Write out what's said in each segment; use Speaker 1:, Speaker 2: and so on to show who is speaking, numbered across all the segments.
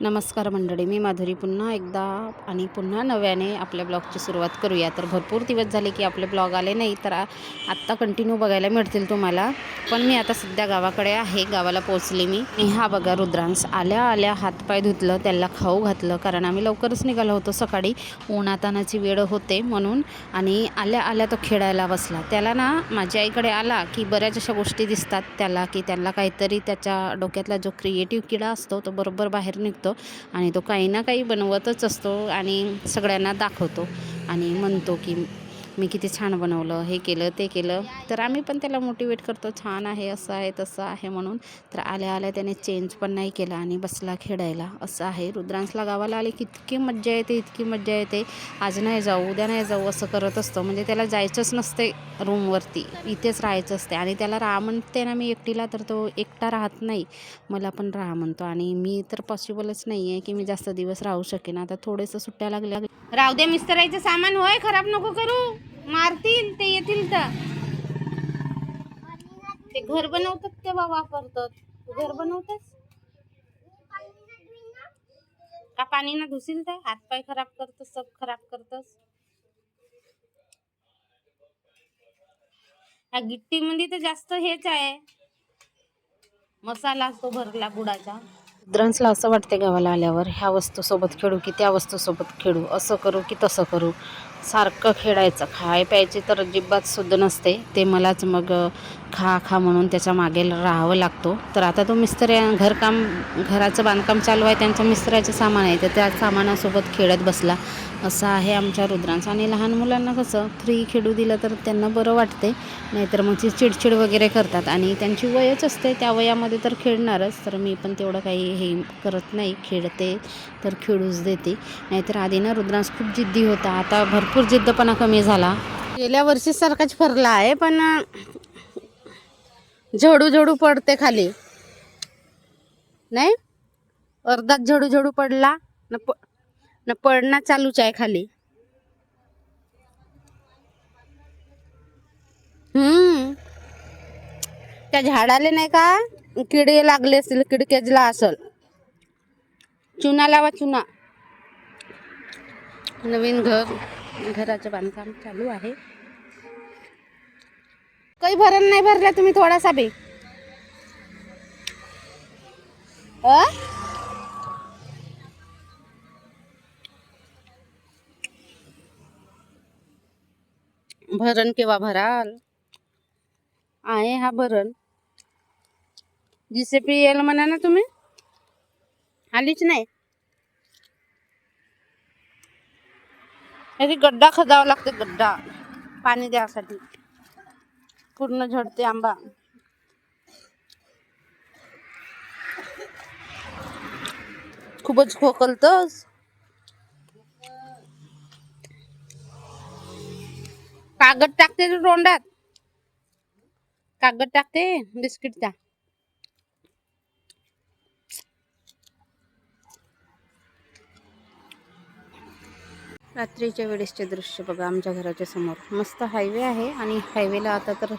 Speaker 1: नमस्कार मंडळी मी माधुरी पुन्हा एकदा आणि पुन्हा नव्याने आपल्या ब्लॉगची सुरुवात करूया. तर भरपूर दिवस झाले की आपले ब्लॉग आले नाही तर आत्ता कंटिन्यू बघायला मिळतील तुम्हाला. पण मी आता सध्या गावाकडे आहे गावाला पोचले मी. हा बघा रुद्रांश आल्या आल्या हातपाय धुतलं त्याला खाऊ घातलं. कारण आम्ही लवकरच निघालो होतो सकाळी. उन्हातानाची वेळ होते म्हणून. आणि आल्या आल्या तो खेळायला बसला. त्याला ना माझ्या आईकडे आला की बऱ्याच अशा गोष्टी दिसतात त्याला की त्यांना काहीतरी त्याच्या डोक्यातला जो क्रिएटिव्ह किडा असतो तो बरोबर बाहेर निघतो. आणि तो काही ना काही बनवतच असतो आणि सगळ्यांना दाखवतो आणि म्हणतो की मी किती छान बनवलं हे केलं ते केलं. तर आम्ही पण त्याला मोटिवेट करतो छान आहे असं आहे तसं आहे म्हणून. तर आल्या आल्या त्याने चेंज पण नाही केला आणि बसला खेळायला. असं आहे. रुद्रांशला गावाला आले की इतकी मज्जा येते इतकी मज्जा येते. आज नाही जाऊ उद्या नाही जाऊ असं करत असतो. म्हणजे त्याला जायचंच नसते रूमवरती इथेच राहायचं असते. आणि त्याला राहा म्हणते ना मी एकटीला तर तो एकटा राहत नाही. मला पण राहा म्हणतो. आणि मी तर पॉसिबलच नाही आहे की मी जास्त दिवस राहू शकेन. आता थोडेसं सुट्ट्या लागल्या राहू दे मिस्तरायचं सामान होय? खराब नको करू. मारतील ते येतील तर. ते घर बनवतात तेव्हा वापरतात? तू घर बनवतेस का पाणी ना धुसील तर हातपाय खराब करतस सब खराब करतस. ह्या गिट्टी मध्ये तर जास्त हेच आहे. मसाला असतो भरला गुडाचा. रुद्रांसला असं वाटते गावाला आल्यावर ह्या वस्तूसोबत खेळू की त्या वस्तूसोबत खेळू? असं करू की तसं करू? सारखं खेळायचं खाय प्यायची तर अजिबात शुद्ध नसते. ते मलाच मग खा खा म्हणून त्याच्यामागे राहावं लागतो. तर आता तो मिस्त्री घरकाम घराचं बांधकाम चालू आहे. त्यांचं मिस्त्र्याचं सामान आहे. तर त्या सामानासोबत खेळत बसला. असं आहे आमच्या रुद्रांचं. आणि लहान मुलांना कसं फ्री खेळू दिलं तर त्यांना बरं वाटते नाहीतर मग ती चिडचिड वगैरे करतात. आणि त्यांची वयच असते. त्या वयामध्ये तर खेळणारच. तर मी पण तेवढं काही हे करत नाही. खेळते तर खेळूच देते. नाहीतर आधी ना रुद्रांश खूप जिद्दी होता. आता भरपूर जिद्दपणा कमी झाला. गेल्या वर्षी सारखाच फरला आहे. पण झडू झडू पडते खाली. नाही? अर्धात झडू झडू पडला न प न पडणं चालूच आहे खाली. हम्म. त्या झाडाले नाही का किडे लागले असतील किडकेजला असल. चुना लावा चुना. नवीन घर घराचं बांधकाम चालू आहे. काही भरण नाही भरला तुम्ही थोडासा बी. अ? भरण केव्हा भराल? आहे हा भरण. जीसीपी येईल म्हणा ना तुम्ही. आलीच नाही. गड्डा खदावा लागते गड्डा. पाणी द्यासाठी. पूर्ण झडते आंबा. खूपच खोकलतस. कागद टाकते तू तोंडात. कागद टाकते बिस्किटचा रात्रीच्या वेळेसचे दृश्य बघा आमच्या घराच्या समोर. मस्त हायवे आहे आणि हायवेला आता तर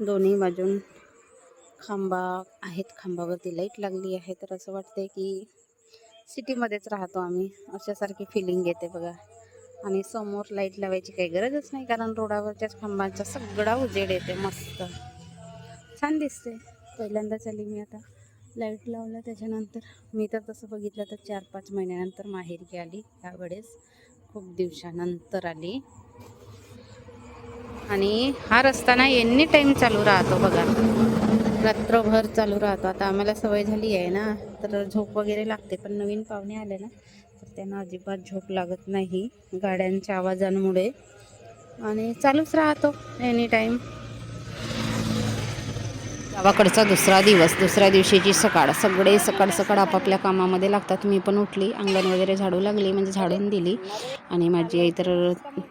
Speaker 1: दोन्ही बाजून खांबा आहेत. खांबावरती लाइट लागली आहे. तर असं वाटतंय की सिटीमध्येच राहतो आम्ही. अशासारखी फिलिंग येते बघा. आणि समोर लाइट लावायची काही गरजच नाही कारण रोडावरच्याच खांबांचा सगळा उजेड येते मस्त. छान दिसते पहिल्यांदाच आली मी आता. लाइट लावलं त्याच्यानंतर. मी तर तसं बघितलं तर चार पाच महिन्यानंतर माहेरी आली त्यावेळेस खूप दिवसानंतर आली. आणि हा रस्ता ना एनी टाईम चालू राहतो बघा. रात्रभर चालू राहतो. आता आम्हाला सवय झाली आहे ना तर झोप वगैरे लागते पण नवीन पाहुणे आले ना तर त्यांना अजिबात झोप लागत नाही गाड्यांच्या आवाजांमुळे. आणि चालूच राहतो एनी टाईम गावाकडचा दुसरा दिवस दुसऱ्या दिवशीची सकाळ. सगळे सकाळ सकाळ आपापल्या कामामध्ये लागतात. मी पण उठली अंगण वगैरे झाडू लागली म्हणजे झाडून दिली. आणि माझी आई तर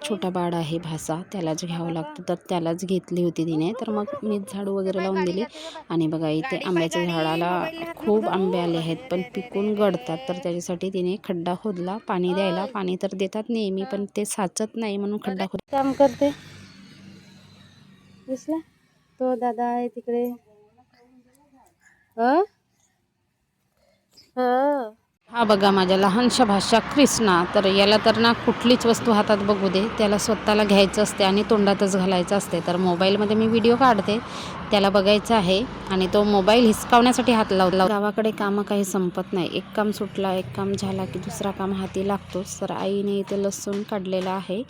Speaker 1: छोटा बाळ आहे भासा त्यालाच घ्यावं लागतं. तर त्यालाच घेतली होती तिने. तर मग मी झाडू वगैरे लावून दिली. आणि बघा इथे आंब्याच्या झाडाला खूप आंबे आले आहेत पण पिकून गळतात. तर त्याच्यासाठी तिने खड्डा खोदला पाणी द्यायला. पाणी तर देतात नेहमी पण ते साचत नाही म्हणून खड्डा खोद काम करते. दिसला? तो दादा आहे तिकडे. हो? हा. बघा माझ्या लहानशा भाषा कृष्णा. तर याला तर ना कुठलीच वस्तू हातात बघू दे. त्याला स्वतःला घ्यायचं असते आणि तोंडातच घालायचं असते. तर मोबाईलमध्ये मी व्हिडिओ काढते. त्याला बघायचं आहे आणि तो मोबाईल हिसकावण्यासाठी हात लावला गावाकडे कामं काही संपत नाही. एक काम सुटला एक काम झाला की दुसरा काम हाती लागतोच. तर आईने इथे लसूण काढलेला आहे.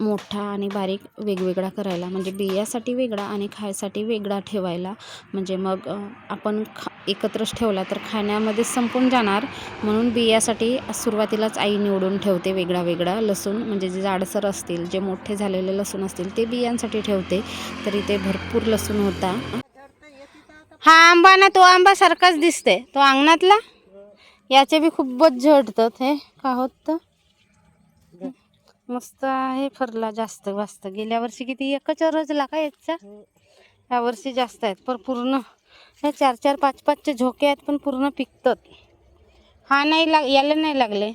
Speaker 1: मोठा आणि बारीक वेगवेगळा करायला. म्हणजे बियासाठी वेगळा आणि खायसाठी वेगळा ठेवायला. म्हणजे मग आपण खा एकत्रच ठेवला तर खाण्यामध्ये संपून जाणार. म्हणून बियासाठी सुरुवातीलाच आई निवडून ठेवते वेगळा वेगळा लसूण. म्हणजे जे जाडसर असतील जे मोठे झालेले लसूण असतील ते बियांसाठी ठेवते. तर इथे भरपूर लसूण होता. हा आंबा ना तो आंबा सारखाच दिसते तो अंगणातला? याचे बी खूपच झडतात हे. का होत? तर? मस्त आहे फरला जास्त वास्त. गेल्या वर्षी किती एकच रचला का याचा? या वर्षी जास्त आहेत. पण पूर्ण हे चार चार पाच पाचचे झोके आहेत पण पूर्ण पिकतात. हा नाही लाग याला नाही लागले.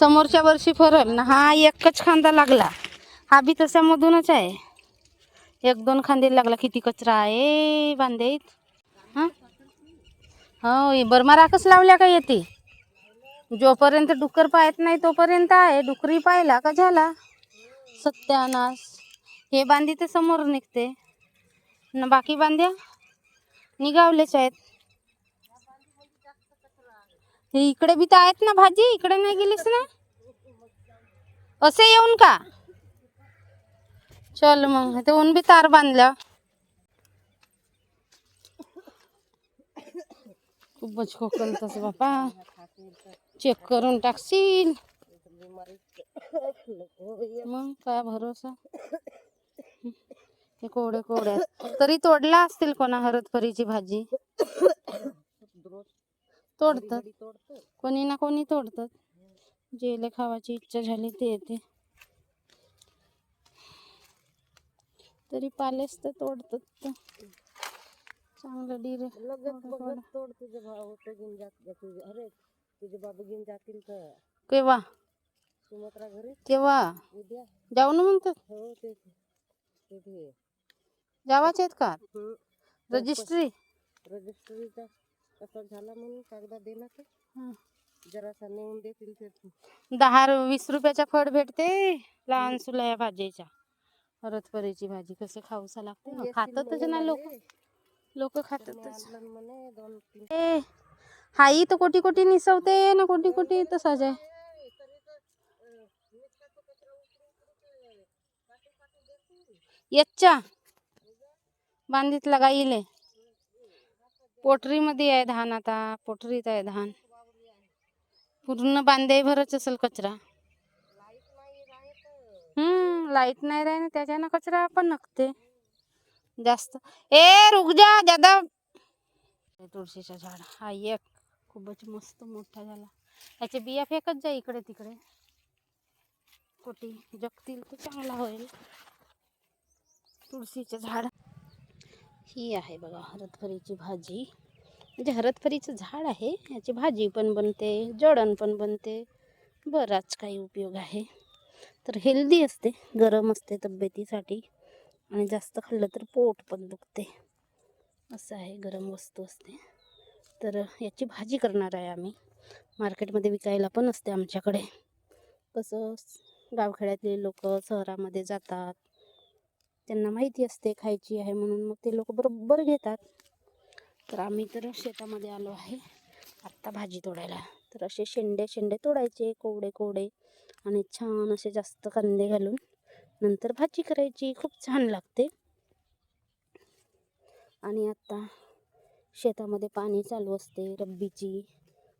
Speaker 1: समोरच्या वर्षी फरल ना. हा एकच खांदा लागला. हा बी तशामधूनच आहे. एक दोन खांदे लागला किती कचरा आहे. बांधेत हा हो? हे बर्मा राखच लावल्या का येते? जोपर्यंत डुक्कर पाहत नाही तोपर्यंत आहे. डुकरी पाहिला का झाला? सत्यानाश. हे बांधी ते समोर निघते. न बाकी बांध्या निघावलेच आहेत. हे इकडे बी तर आहेत ना भाजी? इकडे नाही गेलीस ना? असे येऊन का? चल मग. ते ऊन बी तार बांधल्या खूपच खोकल तस बापा. चेक करून टाकशील. मग काय भरोसा? ते कोवडे कोवडे तरी तोडला असतील कोणा हरदपरीची भाजी? तोडतात. कोणी ना कोणी तोडतात. जेले खावाची इच्छा झाली ते येते. तरी पालेच तर तोडतात. चांगलं डिरे
Speaker 2: तोड तुझे भाऊ तो घेऊन जात तुझे? अरे तुझे बाबू घेऊन जातील तर.
Speaker 1: केव्हा?
Speaker 2: सुमत्रा घरी?
Speaker 1: केव्हा?
Speaker 2: उद्या.
Speaker 1: जाऊ ना म्हणतात.
Speaker 2: हो ते तिथे
Speaker 1: जावाचे आहेत का? रजिस्ट्री.
Speaker 2: रजिस्ट्रीचा कसा झाला म्हणून कागदा तर
Speaker 1: हं.
Speaker 2: जरासा नेऊन देतील ते.
Speaker 1: दहा वीस रुपयाचा फळ भेटते लहान सुलाया भाजीच्या हरतपरीची भाजी कसे खाऊसा लागते? खातातच ना लोक. लोक खातातच. ए हाई तर कोटी कोटी निसवते ना कोटी कोटी तसाच आहे. येच्चा. बांधीतला गाईले. पोटरीमध्ये आहे धान आता पोटरीत आहे धान. पूर्ण बांधे भरच असेल कचरा. हम्म. लाईट नाही राही ना त्याच्यानं कचरा पण नकते जास्त. ए, रुक जा ज़्यादा तुळशीचं झाड. हा, एक. खूपच मस्त मोठा झाला. याचे बिया फेकत जा इकडे तिकडे. कोटी जगतील तर चांगला होईल. तुळशीचं झाड. ही आहे बघा, हरतफरीची भाजी. म्हणजे हरतफरीचं झाड आहे, याची भाजी पण बनते, जडण पण बनते. बराच काही उपयोग आहे. तर हेल्दी असते गरम असते तब्येतीसाठी. आणि जास्त खाल्लं तर पोट पण दुखते. असं आहे गरम वस्तू असते. तर याची भाजी करणार आहे आम्ही. मार्केटमध्ये विकायला पण असते आमच्याकडे. कसं गावखेड्यातले लोक शहरामध्ये जातात. त्यांना माहिती असते खायची आहे म्हणून मग ते लोक बरोबर घेतात. तर आम्ही तर शेतामध्ये आलो आहे. आत्ता भाजी तोडायला. तर असे शेंडे शेंडे तोडायचे कोवडे कोवडे. आणि छान असे जास्त कांदे घालून नंतर भाजी करायची खूप छान लागते. आणि आत्ता शेतामध्ये पाणी चालू असते रब्बीची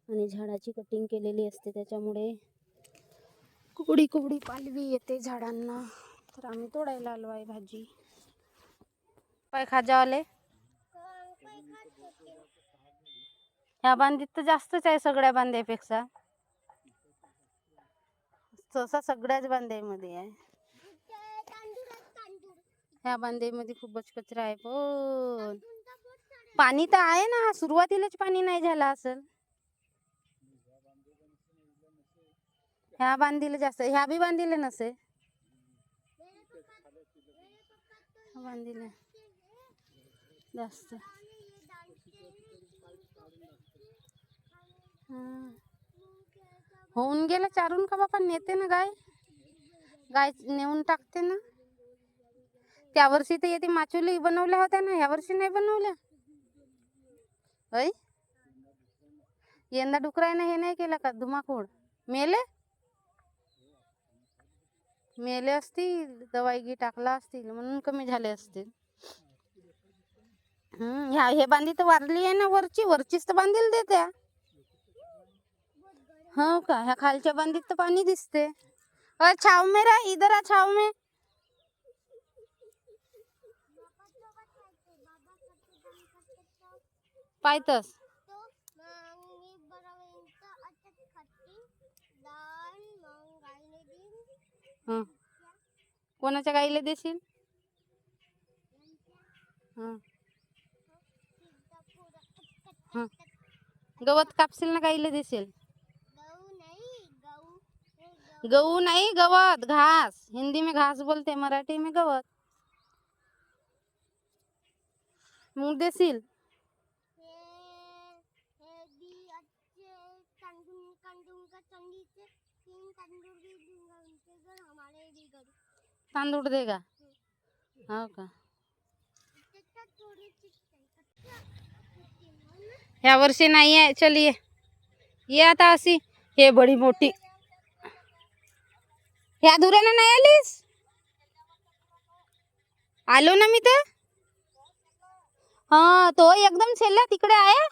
Speaker 1: आणि झाडाची कटिंग केलेली असते त्याच्यामुळे कोबडी कोबडी पालवी येते झाडांना. तर आम्ही तोडायला आलो आहे भाजी. पाय खाजावाले. ह्या बांधीत तर जास्तच आहे सगळ्या बांध्यापेक्षा तसा सगळ्याच बांधाईमध्ये आहे. ह्या बांधाईमध्ये खूपच कचरा आहे पण. पाणी तर आहे ना सुरुवातीलाच पाणी नाही झालं असेल. ह्या बांधील जास्त ह्या बी बांधील नसे बांधील जास्त. होऊन गेलं चारून का बापा नेते ना गाय? गाय नेऊन टाकते ना. त्या वर्षी तर येते माचुली बनवल्या होत्या ना ह्या वर्षी नाही बनवल्या. ऐ? यंदा डुकरायनं हे नाही केलं का? धुमाकूळ. मेले? मेले असतील दवाई गी टाकला असतील म्हणून कमी झाले असतील. हम्म ह्या हे बांधी तर वारली आहे ना वरची वरचीच तर बांधील देत्या. हो का ह्या खालच्या बांधीत तर पाणी दिसते। अ छाव में रा इधर आ छाव में। पायतस
Speaker 3: तो मग मी बरोबर अटक खाती दाल मग गाईने दिन
Speaker 1: हं। कोणाच्या गाईला देशील? हं।
Speaker 3: सिद्धा पुरा अटक
Speaker 1: हं। गवत कापशील ना गाईला देशील?
Speaker 3: गहू नाही गहू हे गहू
Speaker 1: गहू नाही गवत घास. हिंदी में घास बोलते मराठी में गवत. मग देशील
Speaker 3: हे हे बी अच्छे तांदूळ तांदूळ का चंदीचे तीन तांदूळ भी दूंगा. उनके घर हमारे भी घर
Speaker 1: तांदूळ दे का हो का?
Speaker 3: त्याच्यात थोडी चिकन
Speaker 1: ह्या वर्षी नाही आहे चल ये. ये आता अशी. हे बडी मोठी. ह्या धुऱ्यानं नाही आलीस? आलो ना मी तर. हा तो एकदम छेला तिकडे आहे.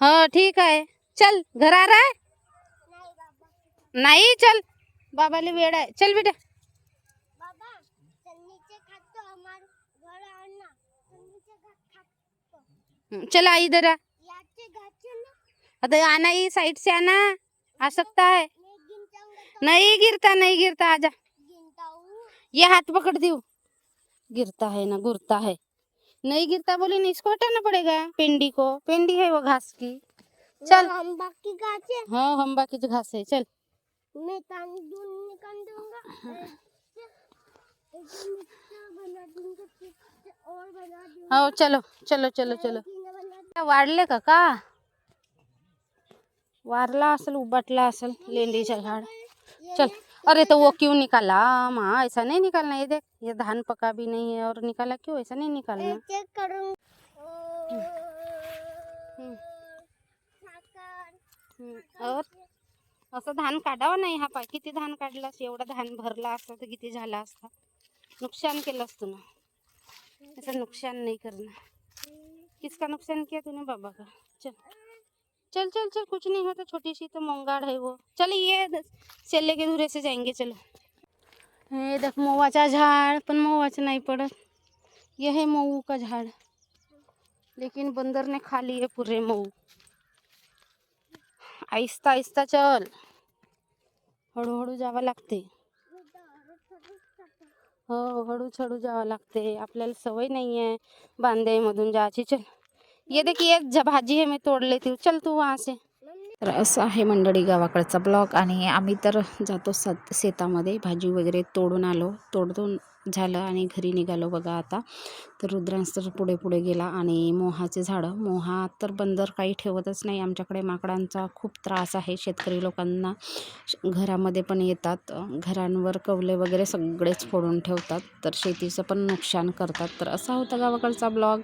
Speaker 1: हा ठीक आहे. चल घर आ रहा. है
Speaker 3: नाही बाबा
Speaker 1: चल. बाबाले वेळ आहे. चल बेटा.
Speaker 3: बाबा
Speaker 1: हं, चल आई इधर आ
Speaker 3: याचे
Speaker 1: आता आना ही साइड से आना आ सकता है नहीं गिरता नहीं गिरता आजा। ये हाथ पकड़ दियो। गिरता है ना गुरता है। नहीं गिरता बोली नहीं इसको हटाना पड़ेगा। पेंडी को। पेंडी है वो घास की। चल।
Speaker 3: हम बाकी घाचे
Speaker 1: हाँ। हम बाकी जो घास है चल।
Speaker 3: मैं निकाल दूँगा। दूँगा चिप्स और
Speaker 1: हो चलो चलो चलो चलो वाढले का का? वारला असेल उबाटला असेल लेंडीच्या झाड चल अरे तो वो क्यों निकाला? माँ ऐसा नहीं निकालना ये देख ये धान पका भी नहीं है और निकाला क्यों? ऐसा नहीं निकालना।
Speaker 3: चेक
Speaker 1: हम्म, हम्म. और? असं धान काढावं नाही हा पाय. किती धान काढलास एवढा धान भरला असता तर किती झाला असता? नुकसान केलंस तू ना. ऐसा नुकसान नहीं करना किसका नुकसान किया तूने बाबा का? चल. चल चल चल, कुछ नहीं होता छोटी सी तो मोंगाड़ है वो। चल, ये द- सेले के धुरे से जाएँगे, चलो। हे देख मऊआचा झाड़ पण मऊआचं नाही पडत। ये है मऊ का झाड़। लेकिन बंदर ने खा लिए पूरे मऊ। आहिस्ता आहिस्ता चल। हळूहळू जावं लागते। हो हळूच हळू जावं लागते। आपल्याला सवय नाही आहे बांधाईमधून जायची, चल। ये देखिए ये भाजी है मैं तोड़ लेती हूँ। चल तू वहाँ से। तर असं आहे मंडळी गावाकडचा ब्लॉग आणि आम्ही तर जातो सात शेतामध्ये. भाजी वगैरे तोडून आलो. तोडून झालं आणि घरी निघालो बघा आता. तर रुद्रांश तर पुढे पुढे गेला आणि मोहाचे झाडं. मोहा तर बंदर काही ठेवतच नाही. आमच्याकडे माकडांचा खूप त्रास आहे. शेतकरी लोकांना घरामध्ये पण येतात. घरांवर कवले वगैरे सगळेच फोडून ठेवतात. तर शेतीचं पण नुकसान करतात. तर असा होता गावाकडचा ब्लॉग.